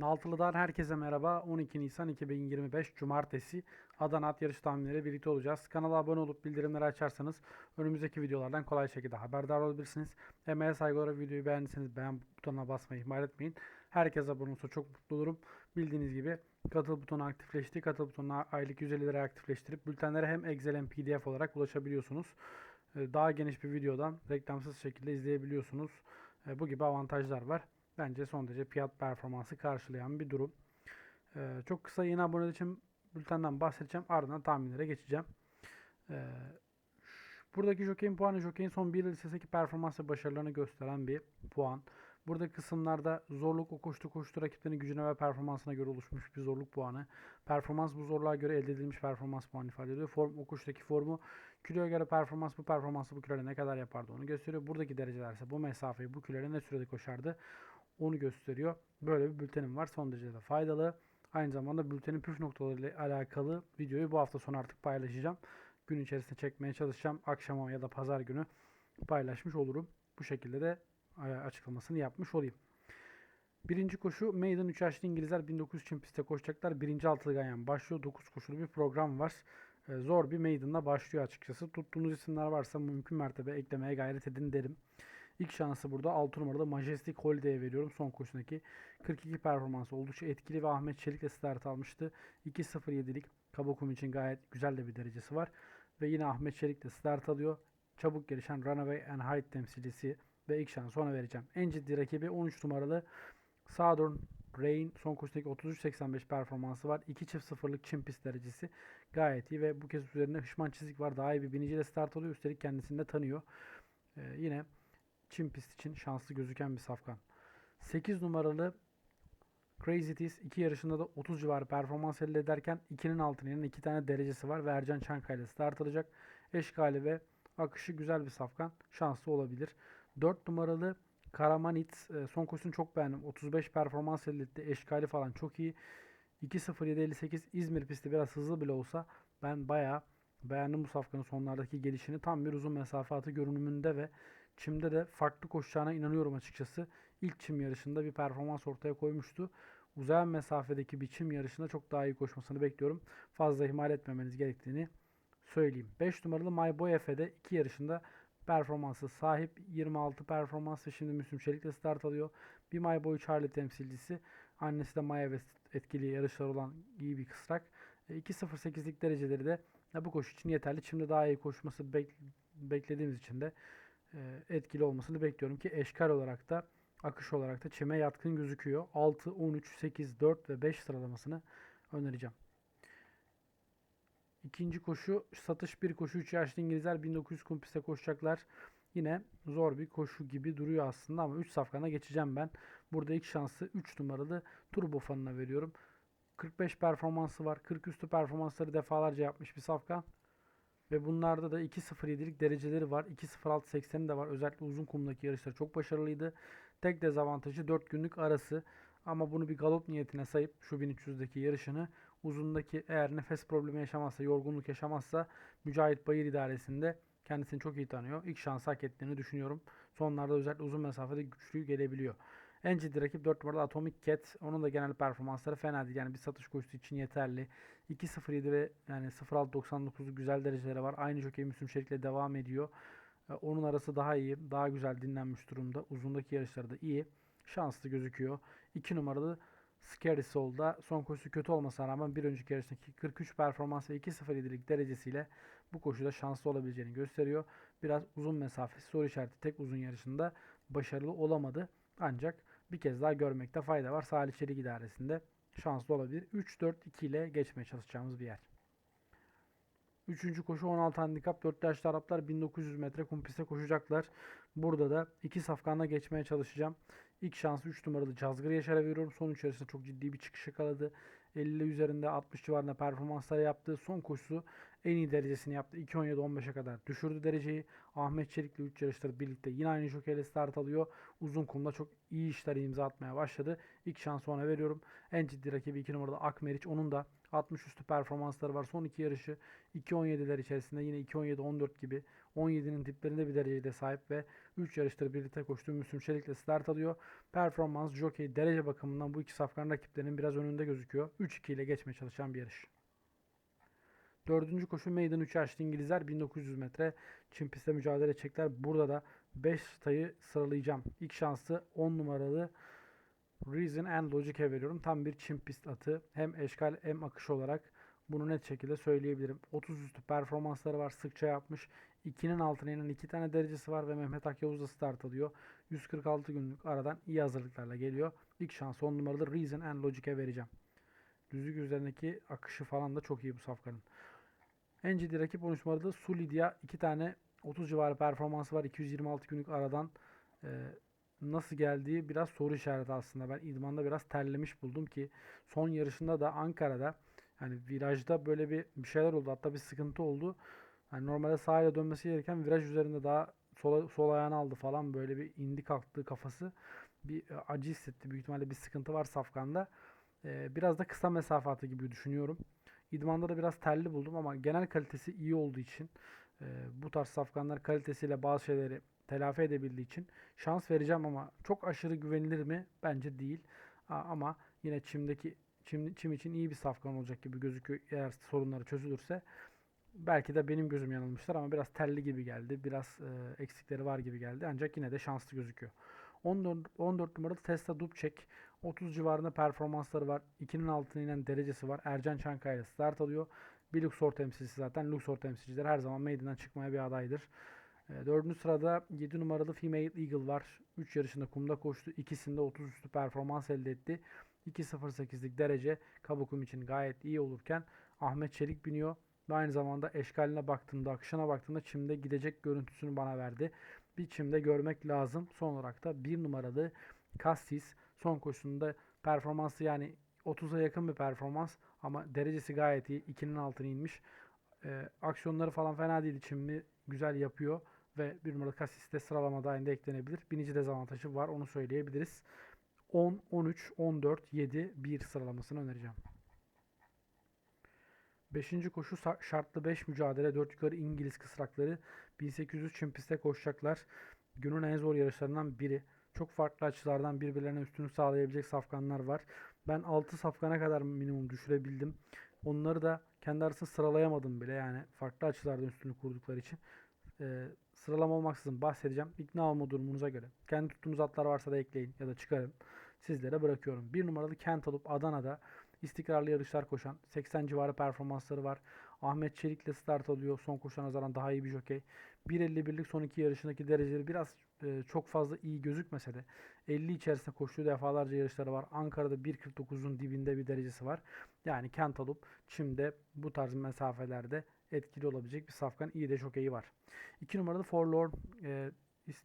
Naltılı'dan herkese merhaba. 12 Nisan 2025 Cumartesi Adana At Yarışı tahminleri birlikte olacağız. Kanala abone olup bildirimleri açarsanız önümüzdeki videolardan kolay şekilde haberdar olabilirsiniz. Emeğe saygı olarak videoyu beğendiyseniz beğen butonuna basmayı ihmal etmeyin. Herkes abone olursa çok mutlu olurum. Bildiğiniz gibi katıl butonu aktifleşti. Katıl butonuna aylık 150 lira aktifleştirip bültenlere hem Excel hem PDF olarak ulaşabiliyorsunuz. Ee, Daha geniş bir videodan reklamsız şekilde izleyebiliyorsunuz. Ee, Bu gibi avantajlar var. Bence son derece fiyat performansı karşılayan bir durum. Ee, çok kısa yeni aboneler için bültenden bahsedeceğim. Ardından tahminlere geçeceğim. Ee, buradaki jockey'in puanı jockey'in son bir listesindeki performans ve başarılarını gösteren bir puan. Burada kısımlarda zorluk o koştu koştu rakiplerin gücüne ve performansına göre oluşmuş bir zorluk puanı. Performans bu zorluğa göre elde edilmiş performans puanı ifade ediyor. Form o koşudaki formu kiloya göre performans bu performansı bu kiloyla ne kadar yapardı onu gösteriyor. Buradaki dereceler ise bu mesafeyi bu kiloyla ne sürede koşardı onu gösteriyor. Böyle bir bültenim var. Son derece de faydalı. Aynı zamanda bültenin püf noktalarıyla alakalı videoyu bu hafta sonu artık paylaşacağım. Gün içerisinde çekmeye çalışacağım. Akşama ya da pazar günü paylaşmış olurum. Bu şekilde de e, açıklamasını yapmış olayım. Birinci koşu Maiden 3 yaşlı İngilizler 1900 için piste koşacaklar. Birinci altılı ganyan başlıyor. 9 koşulu bir program var. E, Zor bir Maiden'la başlıyor açıkçası. Tuttuğunuz isimler varsa mümkün mertebe eklemeye gayret edin derim. İlk şansı burada 6 numaralı Majestic Holiday'e veriyorum. Son koşudaki 42 performansı oldukça etkili ve Ahmet Çelik'le start almıştı. 2.07'lik Kabakum için gayet güzel de bir derecesi var. Ve yine Ahmet Çelik de start alıyor. Çabuk gelişen Runaway and Hide temsilcisi ve ilk şansı ona vereceğim. En ciddi rakibi 13 numaralı Southern Rain son koşudaki 33.85 performansı var. 2 çift sıfırlık çim pist derecesi gayet iyi ve bu kez üzerinde hışman çizik var. Daha iyi bir biniciyle start alıyor. Üstelik kendisini de tanıyor. Ee, yine Çin pist için şanslı gözüken bir safkan. 8 numaralı Crazy Tees 2 yarışında da 30 civarı performans elde ederken 2'nin altına inen 2 tane derecesi var ve Ercan Çankaya ile start alacak. Eşkali ve akışı güzel bir safkan. Şanslı olabilir. 4 numaralı Karamanit e, son koşusunu çok beğendim. 35 performans elde etti. Eşkali falan çok iyi. 2.07.58 İzmir pisti biraz hızlı bile olsa ben bayağı beğendim bu safkanın sonlardaki gelişini. Tam bir uzun mesafe atı görünümünde ve çimde de farklı koşacağına inanıyorum açıkçası. İlk çim yarışında bir performans ortaya koymuştu. Uzayan mesafedeki bir çim yarışında çok daha iyi koşmasını bekliyorum. Fazla ihmal etmemeniz gerektiğini söyleyeyim. 5 numaralı My Boy Efe'de 2 yarışında performansı sahip 26 performansla şimdi Müslüm Çelik'le start alıyor. Bir My Boy Charlie temsilcisi. Annesi de Maya ve etkili yarışlar olan iyi bir kısrak. E, 2.08'lik dereceleri de bu koşu için yeterli. Şimdi daha iyi koşması bek- beklediğimiz için de e, etkili olmasını bekliyorum ki eşkal olarak da akış olarak da çime yatkın gözüküyor. 6, 13, 8, 4 ve 5 sıralamasını önereceğim. İkinci koşu satış bir koşu 3 yaşlı İngilizler 1900 kum koşacaklar. Yine zor bir koşu gibi duruyor aslında ama 3 safkana geçeceğim ben. Burada ilk şansı 3 numaralı Turbo fanına veriyorum. 45 performansı var. 40 üstü performansları defalarca yapmış bir safkan. Ve bunlarda da 2.07'lik dereceleri var. 2.06.80'i de var. Özellikle uzun kumdaki yarışlar çok başarılıydı. Tek dezavantajı 4 günlük arası. Ama bunu bir galop niyetine sayıp şu 1300'deki yarışını uzundaki eğer nefes problemi yaşamazsa, yorgunluk yaşamazsa Mücahit Bayır idaresinde kendisini çok iyi tanıyor. İlk şansı hak ettiğini düşünüyorum. Sonlarda özellikle uzun mesafede güçlü gelebiliyor. En ciddi rakip 4 numaralı Atomic Cat. Onun da genel performansları fena değil. Yani bir satış koşusu için yeterli. 2.07 ve yani 0.699'luk güzel dereceleri var. Aynı jockey Müslüm Çelik'le devam ediyor. Ee, Onun arası daha iyi. Daha güzel dinlenmiş durumda. Uzundaki yarışları da iyi. Şanslı gözüküyor. 2 numaralı Scary Soul'da son koşusu kötü olmasına rağmen bir önceki yarıştaki 43 performans ve 2.07'lik derecesiyle bu koşuda şanslı olabileceğini gösteriyor. Biraz uzun mesafesi soru işareti tek uzun yarışında başarılı olamadı. Ancak bir kez daha görmekte fayda var. Salih Çelik idaresinde şanslı olabilir. 3-4-2 ile geçmeye çalışacağımız bir yer. Üçüncü koşu 16 handikap 4 yaşlı Araplar 1900 metre kum piste koşacaklar. Burada da iki safkanla geçmeye çalışacağım. İlk şansı 3 numaralı Cazgır Yaşar'a veriyorum. Son yarışında çok ciddi bir çıkış yakaladı. 50 üzerinde 60 civarında performanslar yaptı. Son koşusu en iyi derecesini yaptı. 2.17-15'e kadar düşürdü dereceyi. Ahmet Çelik'le 3 yarışları birlikte yine aynı jokeyle start alıyor. Uzun kumda çok iyi işler imza atmaya başladı. İlk şansı ona veriyorum. En ciddi rakibi 2 numaralı Akmeriç. Onun da 60 üstü performansları var. Son iki yarışı 2.17'ler içerisinde yine 2.17-14 gibi 17'nin tiplerinde bir derecede sahip ve 3 yarıştır birlikte koştuğu Müslüm Çelik'le start alıyor. Performans, jockey, derece bakımından bu iki safkan rakiplerinin biraz önünde gözüküyor. 3-2 ile geçmeye çalışan bir yarış. Dördüncü koşu Maiden 3 yaşlı İngilizler 1900 metre çim pistte mücadele edecekler. Burada da 5 sayı sıralayacağım. İlk şansı 10 numaralı Reason and Logic'e veriyorum. Tam bir çim pist atı. Hem eşkal hem akış olarak bunu net şekilde söyleyebilirim. 30 üstü performansları var. Sıkça yapmış. 2'nin altına inen 2 tane derecesi var ve Mehmet Akyavuz da start alıyor. 146 günlük aradan iyi hazırlıklarla geliyor. İlk şansı 10 numaralı Reason and Logic'e vereceğim. Düzlük üzerindeki akışı falan da çok iyi bu safkanın. En ciddi rakip 13 numaralı Sulidia. 2 tane 30 civarı performansı var. 226 günlük aradan e, nasıl geldiği biraz soru işareti aslında. Ben idmanda biraz terlemiş buldum ki son yarışında da Ankara'da yani virajda böyle bir, bir şeyler oldu. Hatta bir sıkıntı oldu. Yani normalde sahaya dönmesi gereken viraj üzerinde daha sol, sol ayağını aldı falan böyle bir indi kalktı kafası. Bir e, acı hissetti. Büyük ihtimalle bir sıkıntı var Safkan'da. E, biraz da kısa mesafe gibi düşünüyorum. İdmanda da biraz terli buldum ama genel kalitesi iyi olduğu için e, bu tarz safkanlar kalitesiyle bazı şeyleri telafi edebildiği için şans vereceğim ama çok aşırı güvenilir mi? Bence değil. A- ama yine çimdeki çim, çim için iyi bir safkan olacak gibi gözüküyor eğer sorunları çözülürse. Belki de benim gözüm yanılmıştır ama biraz telli gibi geldi. Biraz e, eksikleri var gibi geldi. Ancak yine de şanslı gözüküyor. 14, 14 numaralı Tesla Dubček 30 civarında performansları var. 2'nin altına inen derecesi var. Ercan Çankaya start alıyor. Bir Luxor temsilcisi zaten. Luxor temsilciler her zaman meydandan çıkmaya bir adaydır. E, dördüncü sırada 7 numaralı Female Eagle var. 3 yarışında kumda koştu. İkisinde 30 üstü performans elde etti. 2.08'lik derece Kabukum için gayet iyi olurken Ahmet Çelik biniyor. Ve aynı zamanda eşkaline baktığımda, akışına baktığımda çimde gidecek görüntüsünü bana verdi. Bir çimde görmek lazım. Son olarak da 1 numaralı Cassis son koşusunda performansı yani 30'a yakın bir performans ama derecesi gayet iyi. 2'nin altına inmiş. Ee, aksiyonları falan fena değil. Çimli güzel yapıyor ve bir numaralı Cassis de sıralama dahilinde eklenebilir. Binici dezavantajı var onu söyleyebiliriz. 10, 13, 14, 7, 1 sıralamasını önereceğim. Beşinci koşu şartlı 5 mücadele 4 yukarı İngiliz kısrakları 1800 çim pistte koşacaklar. Günün en zor yarışlarından biri. Çok farklı açılardan birbirlerine üstünlük sağlayabilecek safkanlar var. Ben 6 safkana kadar minimum düşürebildim. Onları da kendi arasında sıralayamadım bile yani farklı açılardan üstünlük kurdukları için. Ee, sıralama olmaksızın bahsedeceğim. İkna olma durumunuza göre. Kendi tuttuğunuz atlar varsa da ekleyin ya da çıkarın. Sizlere bırakıyorum. Bir numaralı Cantaloupe Adana'da istikrarlı yarışlar koşan 80 civarı performansları var. Ahmet Çelik'le start alıyor. Son koşuya nazaran daha iyi bir jokey. 1.51'lik son iki yarışındaki dereceleri biraz e, çok fazla iyi gözükmese de 50 içerisinde koştuğu defalarca yarışları var. Ankara'da 1.49'un dibinde bir derecesi var. Yani Cantaloupe çimde bu tarz mesafelerde etkili olabilecek bir safkan. iyi de jokeyi var. 2 numaralı Forlorn e,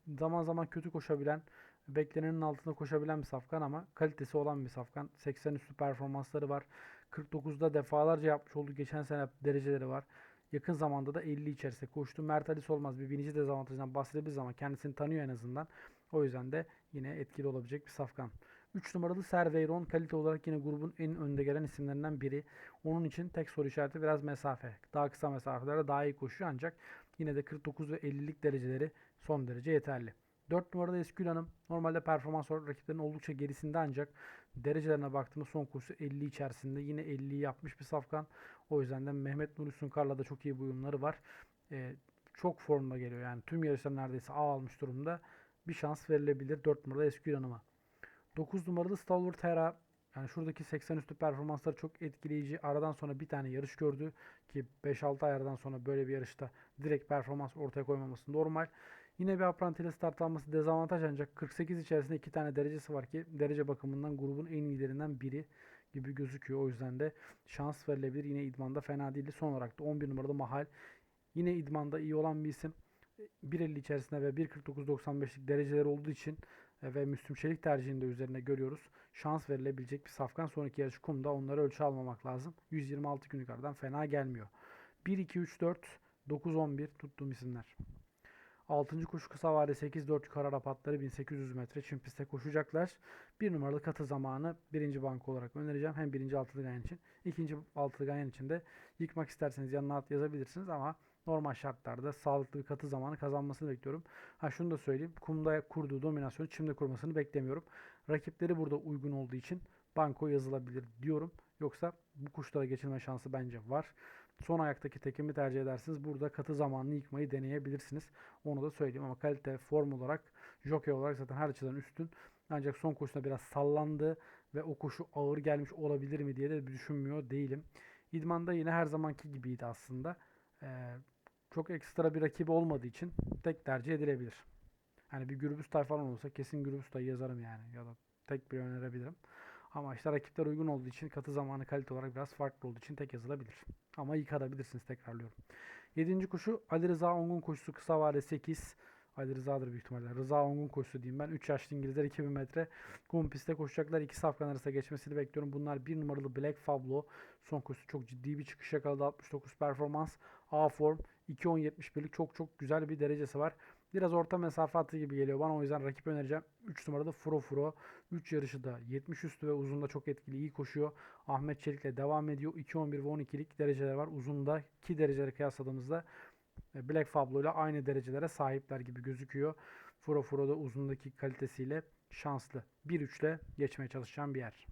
zaman zaman kötü koşabilen beklenenin altında koşabilen bir safkan ama kalitesi olan bir safkan. 80 üstü performansları var. 49'da defalarca yapmış olduğu geçen sene dereceleri var. Yakın zamanda da 50 içerisinde koştu. Mert Ali Solmaz bir binici dezavantajından bahsedebiliriz ama kendisini tanıyor en azından. O yüzden de yine etkili olabilecek bir safkan. 3 numaralı Serveyron kalite olarak yine grubun en önde gelen isimlerinden biri. Onun için tek soru işareti biraz mesafe. Daha kısa mesafelerde daha iyi koşuyor ancak yine de 49 ve 50'lik dereceleri son derece yeterli. 4 numarada Eskül Hanım normalde performans olarak rakiplerin oldukça gerisinde ancak derecelerine baktığımda son koşusu 50 içerisinde yine 50'yi yapmış bir safkan. O yüzden de Mehmet Nuri Sunkar'la da çok iyi uyumları var. Ee, çok formda geliyor yani tüm yarışlar neredeyse A almış durumda. Bir şans verilebilir 4 numarada Eskül Hanım'a. 9 numaralı Stalwart Hera yani şuradaki 80 üstü performansları çok etkileyici. Aradan sonra bir tane yarış gördü ki 5-6 ayardan sonra böyle bir yarışta direkt performans ortaya koymaması normal. Yine bir apranti ile start alması dezavantaj ancak 48 içerisinde iki tane derecesi var ki derece bakımından grubun en iyilerinden biri gibi gözüküyor. O yüzden de şans verilebilir. Yine idmanda fena değildi. Son olarak da 11 numaralı Mahal. Yine idmanda iyi olan bir isim. 1.50 içerisinde ve 1.49.95'lik dereceler olduğu için e, ve Müslüm Çelik tercihini de üzerine görüyoruz. Şans verilebilecek bir safkan. Sonraki yarış kumda onları ölçü almamak lazım. 126 gün yukarıdan fena gelmiyor. 1, 2, 3, 4, 9, 11 tuttuğum isimler. 6. koşu kısa vade 8-4 yukarı Arap atları 1800 metre çim pistte koşacaklar. Bir numaralı katı zamanı birinci banko olarak önereceğim. Hem birinci altılı ganyan için. ikinci altılı ganyan için de yıkmak isterseniz yanına at yazabilirsiniz ama normal şartlarda sağlıklı bir katı zamanı kazanmasını bekliyorum. Ha şunu da söyleyeyim. Kumda kurduğu dominasyonu çimde kurmasını beklemiyorum. Rakipleri burada uygun olduğu için banko yazılabilir diyorum. Yoksa bu kuşlara geçilme şansı bence var. Son ayaktaki tekimi tercih edersiniz. Burada katı zamanını yıkmayı deneyebilirsiniz. Onu da söyleyeyim ama kalite, form olarak, jockey olarak zaten her açıdan üstün. Ancak son koşusunda biraz sallandı ve o koşu ağır gelmiş olabilir mi diye de düşünmüyor değilim. İdmanda yine her zamanki gibiydi aslında. Ee, çok ekstra bir rakibi olmadığı için tek tercih edilebilir. Hani bir Gürbüztay falan olsa kesin Gürbüztay'ı yazarım yani. Ya da tek bir önerebilirim. Ama işte rakipler uygun olduğu için katı zamanı kalite olarak biraz farklı olduğu için tek yazılabilir. Ama yıkatabilirsiniz tekrarlıyorum. 7. kuşu Ali Rıza Ongun koşusu kısa vade 8. Ali Rıza'dır büyük ihtimalle. Rıza Ongun koşusu diyeyim ben. 3 yaşlı İngilizler 2000 metre kum pistte koşacaklar. İki safkan arasında geçmesini bekliyorum. Bunlar 1 numaralı Black Fablo. Son koşusu çok ciddi bir çıkış yakaladı. 69 performans. A form. 2.10.71'lik çok çok güzel bir derecesi var. Biraz orta mesafe atı gibi geliyor bana. O yüzden rakip önereceğim. 3 numarada Furo Furo. 3 yarışı da 70 üstü ve uzunda çok etkili. iyi koşuyor. Ahmet Çelik'le devam ediyor. 2.11 ve 12'lik dereceler var. Uzunda 2 dereceleri kıyasladığımızda e, Black Fablo ile aynı derecelere sahipler gibi gözüküyor. Furo Furo da uzundaki kalitesiyle şanslı. 1-3 ile geçmeye çalışacağım bir yer.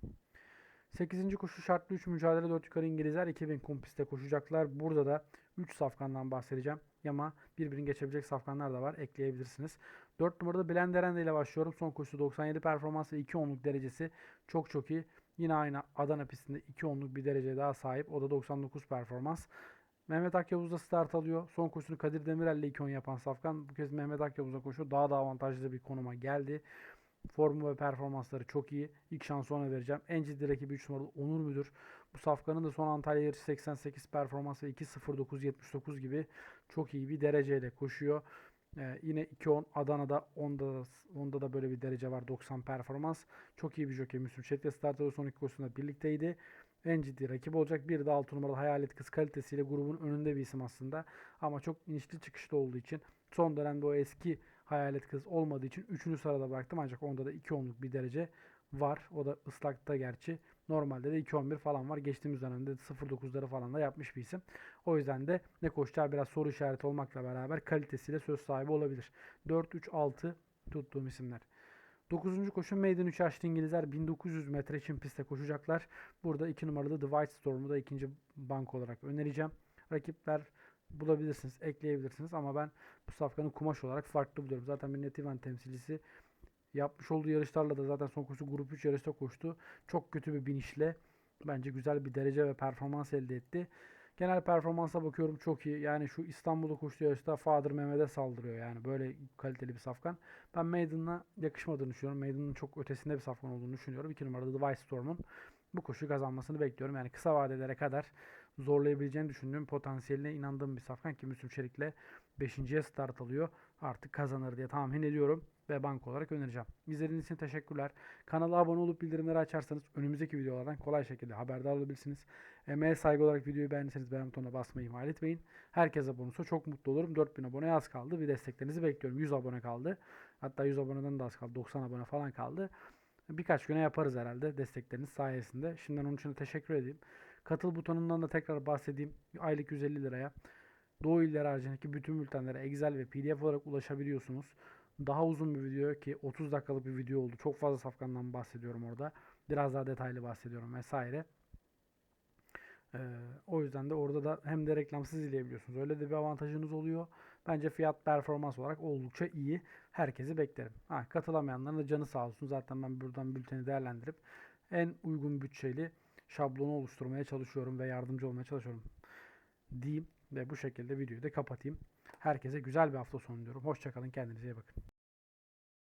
8. koşu şartlı 3 mücadele 4 yukarı İngilizler 2000 kum pistte koşacaklar. Burada da 3 safkandan bahsedeceğim. Ama birbirini geçebilecek safkanlar da var. Ekleyebilirsiniz. 4 numarada Blenderende ile başlıyorum. Son koşusu 97 performans ve 2 onluk derecesi çok çok iyi. Yine aynı Adana pistinde 2 onluk bir derece daha sahip. O da 99 performans. Mehmet Akyavuz da start alıyor. Son koşusunu Kadir Demirel ile 2-10 yapan Safkan. Bu kez Mehmet Akyavuz'a koşu daha da avantajlı bir konuma geldi. Formu ve performansları çok iyi. İlk şansı ona vereceğim. En ciddi rakibi 3 numaralı Onur Müdür. Bu Safkan'ın da son Antalya yarışı 88 performans ve 2.09.79 gibi çok iyi bir dereceyle koşuyor. Ee, yine 2.10 Adana'da onda, onda da böyle bir derece var 90 performans. Çok iyi bir jockey. Müslüm Çelik'le start alıyor. Son iki koşusunda birlikteydi. En ciddi rakip olacak. Bir de 6 numaralı Hayalet Kız kalitesiyle grubun önünde bir isim aslında. Ama çok inişli çıkışlı olduğu için son dönemde o eski Hayalet Kız olmadığı için 3. sırada bıraktım. Ancak onda da 2 onluk bir derece var. O da ıslakta gerçi. Normalde de 2.11 falan var. Geçtiğimiz dönemde 0.9'ları falan da yapmış bir isim. O yüzden de ne koşacağı biraz soru işareti olmakla beraber kalitesiyle söz sahibi olabilir. 4-3-6 tuttuğum isimler. 9. koşu Maiden 3 yaşlı İngilizler 1900 metre çim pistte koşacaklar. Burada 2 numaralı The Storm'u da ikinci bank olarak önereceğim. Rakipler bulabilirsiniz, ekleyebilirsiniz ama ben bu safkanın kumaş olarak farklı buluyorum. Zaten bir Netiven temsilcisi yapmış olduğu yarışlarla da zaten son koşu grup 3 yarışta koştu. Çok kötü bir binişle bence güzel bir derece ve performans elde etti. Genel performansa bakıyorum çok iyi. Yani şu İstanbul'da koştuğu yarışta Fadır Mehmet'e saldırıyor. Yani böyle kaliteli bir safkan. Ben Maiden'la yakışmadığını düşünüyorum. Maiden'ın çok ötesinde bir safkan olduğunu düşünüyorum. 2 numarada The White Storm'un bu koşuyu kazanmasını bekliyorum. Yani kısa vadelere kadar zorlayabileceğini düşündüğüm potansiyeline inandığım bir safkan ki Müslüm Çelik'le 5.ye start alıyor. Artık kazanır diye tahmin ediyorum ve bank olarak önereceğim. İzlediğiniz için teşekkürler. Kanala abone olup bildirimleri açarsanız önümüzdeki videolardan kolay şekilde haberdar olabilirsiniz. Emeğe saygı olarak videoyu beğendiyseniz beğen butonuna basmayı ihmal etmeyin. Herkes abone olursa çok mutlu olurum. 4000 abone az kaldı. Bir desteklerinizi bekliyorum. 100 abone kaldı. Hatta 100 aboneden de az kaldı. 90 abone falan kaldı. Birkaç güne yaparız herhalde destekleriniz sayesinde. Şimdiden onun için de teşekkür edeyim. Katıl butonundan da tekrar bahsedeyim. Aylık 150 liraya Doğu İller haricindeki bütün bültenlere Excel ve PDF olarak ulaşabiliyorsunuz. Daha uzun bir video ki 30 dakikalık bir video oldu. Çok fazla safkandan bahsediyorum orada. Biraz daha detaylı bahsediyorum vesaire. Ee, o yüzden de orada da hem de reklamsız izleyebiliyorsunuz. Öyle de bir avantajınız oluyor. Bence fiyat performans olarak oldukça iyi. Herkesi beklerim. Ha, katılamayanların da canı sağ olsun. Zaten ben buradan bülteni değerlendirip en uygun bütçeli şablonu oluşturmaya çalışıyorum ve yardımcı olmaya çalışıyorum. Diyeyim ve bu şekilde videoyu da kapatayım. Herkese güzel bir hafta sonu diyorum. Hoşçakalın. Kendinize iyi bakın.